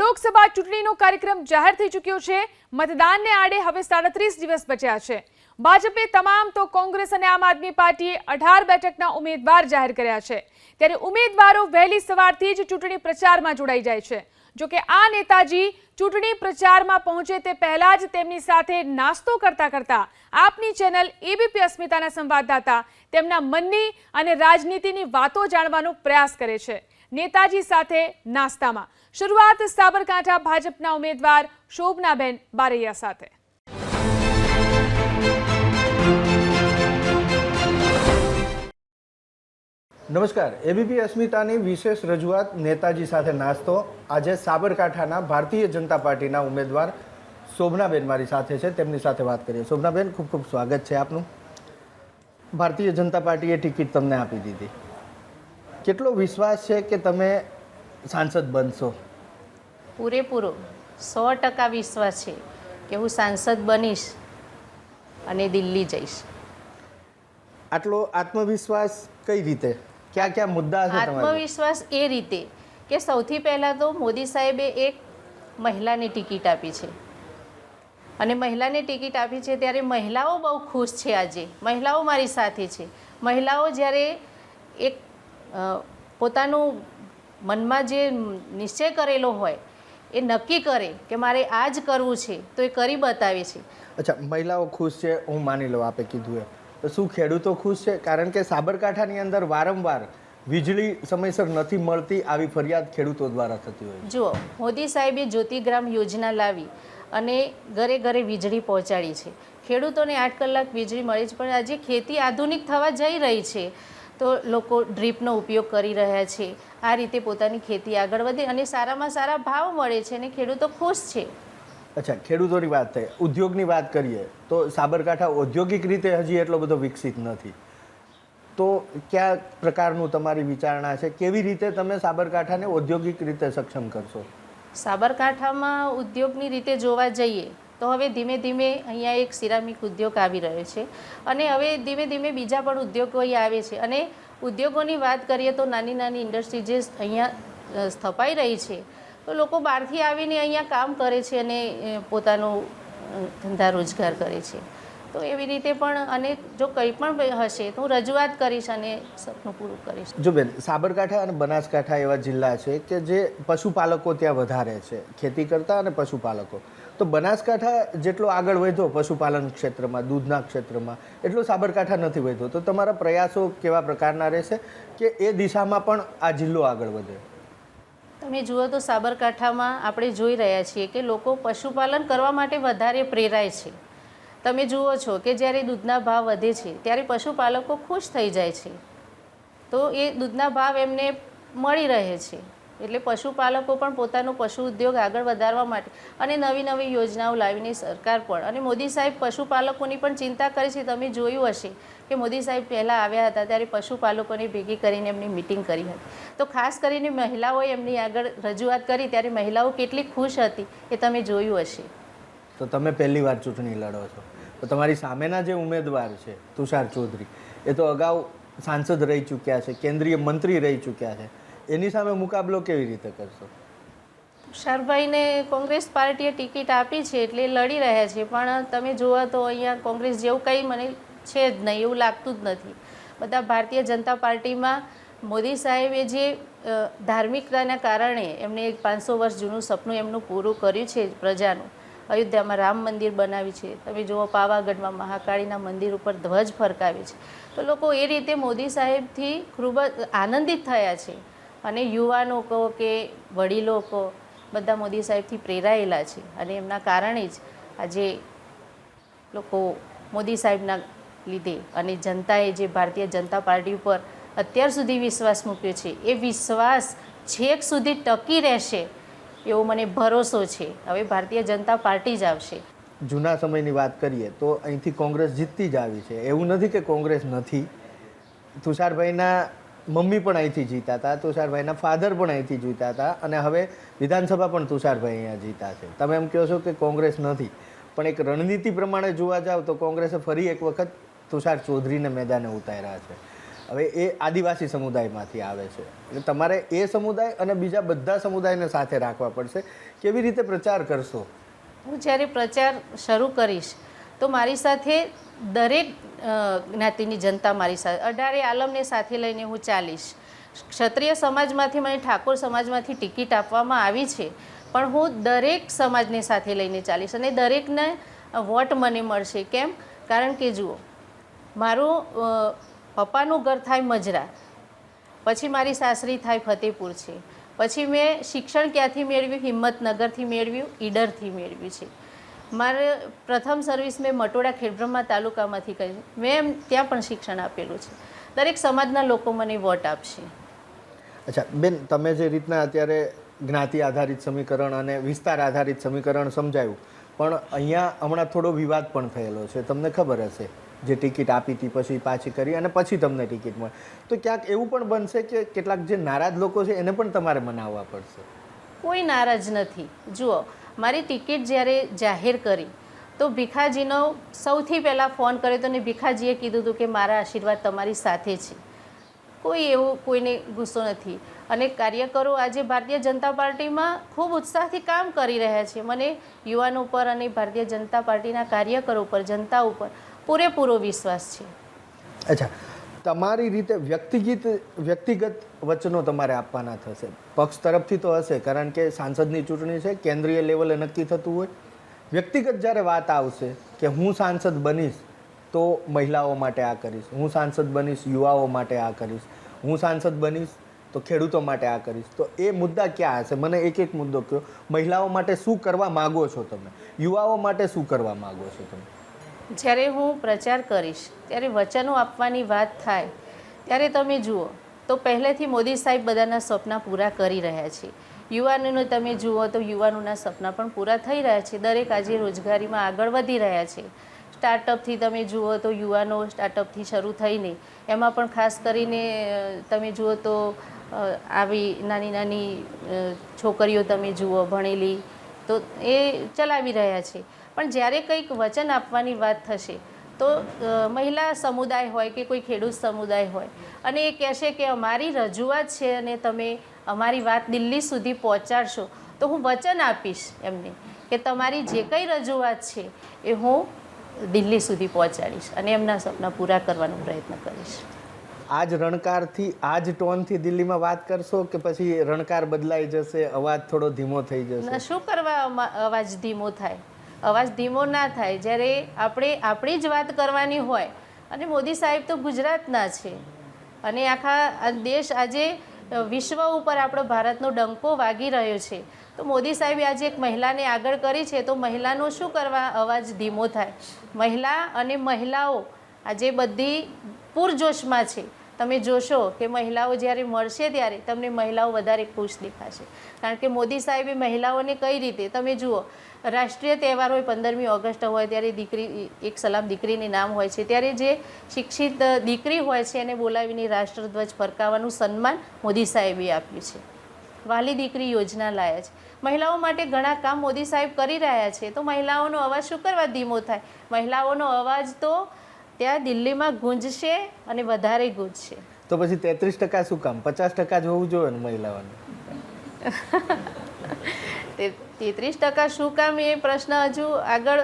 લોકસભા ચૂંટણીનો કાર્યક્રમ જાહેર થઈ ચૂક્યો છે. મતદાનને આડે હવે સાડત્રીસ દિવસ બચ્યા છે. ભાજપે તમામ તો કોંગ્રેસ અને આમ આદમી પાર્ટીએ અઢાર બેઠકના ઉમેદવાર જાહેર કર્યા છે. ત્યારે ઉમેદવારો વહેલી સવારથી જ ચૂંટણી પ્રચારમાં જોડાઈ જાય છે. જોકે આ નેતાજી ચૂંટણી પ્રચારમાં પહોંચે તે પહેલા જ તેમની સાથે નાસ્તો કરતા કરતા આપની ચેનલ એબીપી અસ્મિતાના સંવાદદાતા તેમના મનની અને રાજનીતિની વાતો જાણવાનો પ્રયાસ કરે છે. નેતાજી સાથે નાસ્તામાં. શરૂઆત સાબરકાંઠા ભાજપના ઉમેદવાર શોભનાબેન બારૈયા સાથે. નમસ્કાર. એબીપી અસ્મિતાની વિશેષ રજૂઆત નેતાજી સાથે નાસ્તો. આજે સાબરકાંઠાના ભારતીય જનતા પાર્ટીના ઉમેદવાર શોભનાબેન મારી સાથે છે. તેમની સાથે વાત કરીએ. શોભનાબેન, ખૂબ ખૂબ સ્વાગત છે આપનું. ભારતીય જનતા પાર્ટીએ ટિકિટ તમને આપી દીધી. કેટલો વિશ્વાસ છે કે તમે સાંસદ બનશો? પૂરેપૂરો સો ટકા વિશ્વાસ છે કે હું સાંસદ બનીશ અને દિલ્હી જઈશ. આટલો આત્મવિશ્વાસ કઈ રીતે? ક્યાં ક્યાં મુદ્દા છે આત્મવિશ્વાસ એ રીતે કે સૌથી પહેલાં તો મોદી સાહેબે એક મહિલાને ટિકિટ આપી છે. અને મહિલાને ટિકિટ આપી છે ત્યારે મહિલાઓ બહુ ખુશ છે આજે. મહિલાઓ મારી સાથે છે. મહિલાઓ જ્યારે એક પોતાનું મનમાં જે નિશ્ચય કરેલો હોય એ નક્કી કરે કે મારે આ જ કરવું છે તો એ કરી બતાવે છે. અચ્છા મહિલાઓ ખુશ છે હું માની લઉં આપે કીધું એ તો શું ખેડૂતો ખુશ છે? કારણ કે સાબરકાંઠાની અંદર વારંવાર વીજળી સમયસર નથી મળતી આવી ફરિયાદ ખેડૂતો દ્વારા થતી હોય જુઓ મોદી સાહેબે જ્યોતિગ્રામ યોજના લાવી અને ઘરે ઘરે વીજળી પહોંચાડી છે. ખેડૂતોને આઠ કલાક વીજળી મળે છે પણ આજે ખેતી આધુનિક થવા જઈ રહી છે. તો લોકો ડ્રીપનો ઉપયોગ કરી રહ્યા છે. આ રીતે પોતાની ખેતી આગળ વધે અને સારામાં સારા ભાવ મળે છે અને ખેડૂતો ખુશ છે. અચ્છા ખેડૂતોની વાત થઈ. ઉદ્યોગની વાત કરીએ તો સાબરકાંઠા ઔદ્યોગિક રીતે હજી એટલો બધો વિકસિત નથી. તો કયા પ્રકારનું તમારી વિચારણા છે? કેવી રીતે તમે સાબરકાંઠાને ઔદ્યોગિક રીતે સક્ષમ કરશો? સાબરકાંઠામાં ઉદ્યોગની રીતે જોવા જઈએ તો હવે ધીમે ધીમે અહીંયા એક સિરામિક ઉદ્યોગ આવી રહ્યો છે. અને હવે ધીમે ધીમે બીજા પણ ઉદ્યોગો અહીં આવે છે. અને ઉદ્યોગોની વાત કરીએ તો નાની નાની ઇન્ડસ્ટ્રી જે અહીંયા સ્થપાઈ રહી છે, તો લોકો બહારથી આવીને અહીંયા કામ કરે છે અને પોતાનો ધંધા રોજગાર કરે છે. તો એવી રીતે પણ અને જો કંઈ પણ હશે તો હું રજૂઆત કરીશ અને સપનું પૂરું કરીશ. જો બેન, સાબરકાંઠા અને બનાસકાંઠા એવા જિલ્લા છે કે જે પશુપાલકો ત્યાં વધારે છે. ખેતી કરતા અને પશુપાલકો. તો બનાસકાંઠા જેટલો આગળ વધ્યો પશુપાલન ક્ષેત્રમાં, દૂધના ક્ષેત્રમાં, એટલો સાબરકાંઠા નથી વધ્યો. તો તમારા પ્રયાસો કેવા પ્રકારના રહેશે કે એ દિશામાં પણ આ જિલ્લો આગળ વધે? તમે જુઓ તો સાબરકાંઠામાં આપણે જોઈ રહ્યા છીએ કે લોકો પશુપાલન કરવા માટે વધારે પ્રેરાય છે. તમે જુઓ છો કે જ્યારે દૂધના ભાવ વધે છે, ત્યારે પશુપાલકો ખુશ થઈ જાય છે. તો એ દૂધના ભાવ એમને મળી રહે છે. એટલે પશુપાલકો પણ પોતાનો પશુ ઉદ્યોગ આગળ વધારવા માટે અને નવી નવી યોજનાઓ લાવીને સરકાર પણ અને મોદી સાહેબ પશુપાલકોની પણ ચિંતા કરે છે. તમે જોયું હશે કે મોદી સાહેબ પહેલાં આવ્યા હતા ત્યારે પશુપાલકોને ભેગી કરીને એમની મિટિંગ કરી હતી. તો ખાસ કરીને મહિલાઓએ એમની આગળ રજૂઆત કરી ત્યારે મહિલાઓ કેટલી ખુશ હતી એ તમે જોયું હશે. તો તમે પહેલી વાર ચૂંટણી લડો છો. તો તમારી સામેના જે ઉમેદવાર છે, તુષાર ચૌધરી, એ તો અગાઉ સાંસદ રહી ચૂક્યા છે, કેન્દ્રીય મંત્રી રહી ચૂક્યા છે. એની સામે મુકાબલો કેવી રીતે કરશો? શારભાઈને કોંગ્રેસ પાર્ટીએ ટિકિટ આપી છે એટલે લડી રહ્યા છે, પણ તમે જુઓ તો અહીંયા કોંગ્રેસ જેવું કંઈ મને છે જ નહીં, એવું લાગતું જ નથી. બધા ભારતીય જનતા પાર્ટીમાં મોદી સાહેબે જે ધાર્મિકતાના કારણે એમને એક પાંચસો વર્ષ જૂનું સપનું એમનું પૂરું કર્યું છે પ્રજાનું. અયોધ્યામાં રામ મંદિર બનાવ્યું છે. તમે જુઓ પાવાગઢમાં મહાકાળીના મંદિર ઉપર ધ્વજ ફરકાવે છે. તો લોકો એ રીતે મોદી સાહેબથી ખૂબ જ આનંદિત થયા છે. અને યુવાનો કહો કે વડીલો કહો, બધા મોદી સાહેબથી પ્રેરાયેલા છે. અને એમના કારણે જ આજે લોકો મોદી સાહેબના લીધે અને જનતાએ જે ભારતીય જનતા પાર્ટી ઉપર અત્યાર સુધી વિશ્વાસ મૂક્યો છે, એ વિશ્વાસ છેક સુધી ટકી રહેશે એવો મને ભરોસો છે. હવે ભારતીય જનતા પાર્ટી જ આવશે. જૂના સમયની વાત કરીએ તો અહીંથી કોંગ્રેસ જીતતી જ આવી છે. એવું નથી કે કોંગ્રેસ નથી. તુષારભાઈના મમ્મી પણ અહીંથી જીતા હતા, તુષારભાઈના ફાધર પણ અહીંથી જીતા હતા અને હવે વિધાનસભા પણ તુષારભાઈ અહીંયા જીતા છે. તમે એમ કહો છો કે કોંગ્રેસ નથી, પણ એક રણનીતિ પ્રમાણે જોવા જાવ તો કોંગ્રેસે ફરી એક વખત તુષાર ચૌધરીને મેદાને ઉતાર્યા છે. હવે એ આદિવાસી સમુદાયમાંથી આવે છે. એટલે તમારે એ સમુદાય અને બીજા બધા સમુદાયને સાથે રાખવા પડશે. કેવી રીતે પ્રચાર કરશો? હું જ્યારે પ્રચાર શરૂ કરીશ તો મારી સાથે દરેક જ્ઞાતિની જનતા મારી સાથે, અઢારે આલમને સાથે લઈને હું ચાલીશ. ક્ષત્રિય સમાજમાંથી મને ઠાકોર સમાજમાંથી ટિકિટ આપવામાં આવી છે, પણ હું દરેક સમાજને સાથે લઈને ચાલીશ અને દરેકને વોટ મને મળશે. કેમ? કારણ કે જુઓ, મારું પપ્પાનું ઘર થાય મજરા, પછી મારી સાસરી થાય ફતેપુર છે, પછી મેં શિક્ષણ ક્યાંથી મેળવ્યું? હિંમતનગરથી મેળવ્યું, ઈડરથી મેળવ્યું છે. મારે પ્રથમ સર્વિસ મેં મટોડા ખેડબ્રહ્મા તાલુકામાંથી કરી. મેં એમ ત્યાં પણ શિક્ષણ આપેલું છે. દરેક સમાજના લોકો મને વોટ આપશે. અચ્છા બેન તમે જે રીતના અત્યારે જ્ઞાતિ આધારિત સમીકરણ અને વિસ્તાર આધારિત સમીકરણ સમજાયું પણ અહીંયા હમણાં થોડો વિવાદ પણ થયેલો છે. તમને ખબર હશે જે ટિકિટ આપી હતી પછી પાછી કરી અને પછી તમને ટિકિટ મળે. તો ક્યાંક એવું પણ બનશે કે કેટલાક જે નારાજ લોકો છે એને પણ તમારે મનાવવા પડશે? કોઈ નારાજ નથી. જુઓ મારી ટિકિટ જ્યારે જાહેર કરી, તો ભીખાજીનો સૌથી પહેલાં ફોન કર્યો તો ને ભીખાજીએ કીધું હતું કે મારા આશીર્વાદ તમારી સાથે છે. કોઈ એવું કોઈને ગુસ્સો નથી. અને કાર્યકરો આજે ભારતીય જનતા પાર્ટીમાં ખૂબ ઉત્સાહથી કામ કરી રહ્યા છે. મને યુવાનો ઉપર અને ભારતીય જનતા પાર્ટીના કાર્યકરો ઉપર, જનતા ઉપર પૂરેપૂરો વિશ્વાસ છે. અચ્છા. તમારી રીતે વ્યક્તિગત વ્યક્તિગત વચનો તમારે આપવાના થશે. પક્ષ તરફથી તો હશે, કારણ કે સાંસદની ચૂંટણી છે, કેન્દ્રીય લેવલે નક્કી થતું હોય. વ્યક્તિગત જ્યારે વાત આવશે કે હું સાંસદ બનીશ, તો મહિલાઓ માટે આ કરીશ. હું સાંસદ બનીશ, યુવાઓ માટે આ કરીશ. હું સાંસદ બનીશ, તો ખેડૂતો માટે આ કરીશ. તો એ મુદ્દા ક્યાં હશે? મને એક એક મુદ્દો કહો. મહિલાઓ માટે શું કરવા માગો છો તમે? યુવાઓ માટે શું કરવા માગો છો તમે? જ્યારે હું પ્રચાર કરીશ, ત્યારે વચનો આપવાની વાત થાય, ત્યારે તમે જુઓ, તો પહેલેથી મોદી સાહેબ બધાના સપના પૂરા કરી રહ્યા છે. યુવાનોને તમે જુઓ તો યુવાનોના સપના પણ પૂરા થઈ રહ્યા છે. દરેક આજે રોજગારીમાં આગળ વધી રહ્યા છે. સ્ટાર્ટઅપથી તમે જુઓ તો યુવાનો સ્ટાર્ટઅપથી શરૂ થઈને, એમાં પણ ખાસ કરીને તમે જુઓ તો આવી નાની નાની છોકરીઓ તમે જુઓ, ભણેલી, તો એ ચલાવી રહ્યા છે. પણ જ્યારે કંઈક વચન આપવાની વાત થશે તો મહિલા સમુદાય હોય કે કોઈ ખેડૂત સમુદાય હોય અને એ કહેશે કે અમારી રજૂઆત છે અને તમે અમારી વાત દિલ્હી સુધી પહોંચાડશો તો હું વચન આપીશ એમને કે તમારી જે કંઈ રજૂઆત છે એ હું દિલ્હી સુધી પહોંચાડીશ અને એમના સપના પૂરા કરવાનો પ્રયત્ન કરીશ. આ જ રણકારથી આ જ ટોનથી દિલ્હીમાં વાત કરશો કે પછી રણકાર બદલાઈ જશે અવાજ થોડો ધીમો થઈ જશે? શું કરવા અવાજ ધીમો થાય? અવાજ ધીમો ના થાય. જ્યારે આપણે આપણી જ વાત કરવાની હોય, અને મોદી સાહેબ તો ગુજરાતના છે. અને આખા દેશ આજે વિશ્વ ઉપર આપણો ભારતનો ડંકો વાગી રહ્યો છે. તો મોદી સાહેબે આજે એક મહિલાને આગળ કરી છે, તો મહિલાનો શું કરવા અવાજ ધીમો થાય? મહિલા અને મહિલાઓ આજે બધી પૂરજોશમાં છે. તમે જોશો કે મહિલાઓ જ્યારે મળશે ત્યારે તમને મહિલાઓ વધારે ખુશ દેખાશે. કારણ કે મોદી સાહેબે મહિલાઓને કઈ રીતે, તમે જુઓ, રાષ્ટ્રીય તહેવાર હોય પંદરમી ઓગસ્ટ હોય ત્યારે દીકરી, એક સલામ દીકરીને નામ હોય છે. ત્યારે જે શિક્ષિત દીકરી હોય છે એને બોલાવીને રાષ્ટ્રધ્વજ ફરકાવવાનું સન્માન મોદી સાહેબે આપ્યું છે. વાલી દીકરી યોજના લાયા છે. મહિલાઓ માટે ઘણા કામ મોદી સાહેબ કરી રહ્યા છે. તો મહિલાઓનો અવાજ શું કરવા ધીમો થાય? મહિલાઓનો અવાજ તો ત્યાં દિલ્હીમાં ગુંજશે અને વધારે ગુંજશે. તો પછી તેત્રીસ ટકા શું કામ? પચાસ ટકા જ હોવું જોઈએ ને મહિલાઓને? તે તેત્રીસ ટકા શું કામ એ પ્રશ્ન હજુ આગળ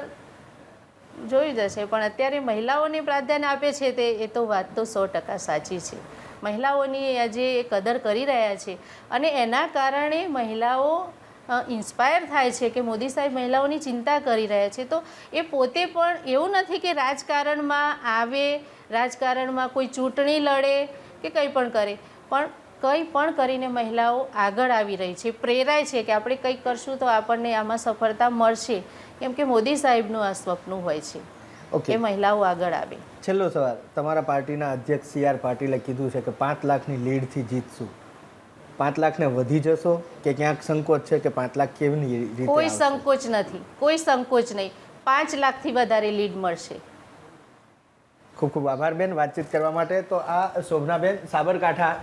જોઈ જશે પણ અત્યારે મહિલાઓને પ્રાધાન્ય આપે છે તે એ તો વાત તો સો ટકા સાચી છે. મહિલાઓની આજે કદર કરી રહ્યા છે. અને એના કારણે મહિલાઓ ઇન્સ્પાયર થાય છે કે મોદી સાહેબ મહિલાઓની ચિંતા કરી રહ્યા છે. તો એ પોતે પણ એવું નથી કે રાજકારણમાં આવે રાજકારણમાં કોઈ ચૂંટણી લડે કે કંઈ પણ કરે. પણ કંઈ પણ કરીને મહિલાઓ આગળ આવી રહી છે. પ્રેરાય છે કે આપણે કંઈક કરશું તો આપણને આમાં સફળતા મળશે. કેમ કે મોદી સાહેબનું આ સ્વપ્ન હોય છે ઓકે કે મહિલાઓ આગળ આવે. છેલ્લો સવાલ. તમારા પાર્ટીના અધ્યક્ષ સી આર પાટીલે કીધું છે કે પાંચ લાખની લીડથી જીતશું. પાંચ લાખને વધી જશો કે ક્યાંક સંકોચ છે કે પાંચ લાખ કેવી રીતે કોઈ સંકોચ નથી. કોઈ સંકોચ નહીં. પાંચ લાખથી વધારે લીડ મળશે. ખૂબ ખૂબ આભાર બેન વાતચીત કરવા માટે. તો આ શોભનાબેન સાબરકાંઠા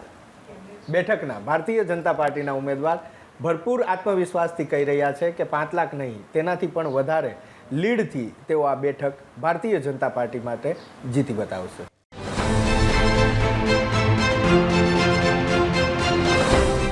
બેઠકના ભારતીય જનતા પાર્ટીના ઉમેદવાર ભરપૂર આત્મવિશ્વાસથી કહી રહ્યા છે કે પાંચ લાખ નહીં તેનાથી પણ વધારે લીડથી તેઓ આ બેઠક ભારતીય જનતા પાર્ટી માટે જીતી બતાવશે.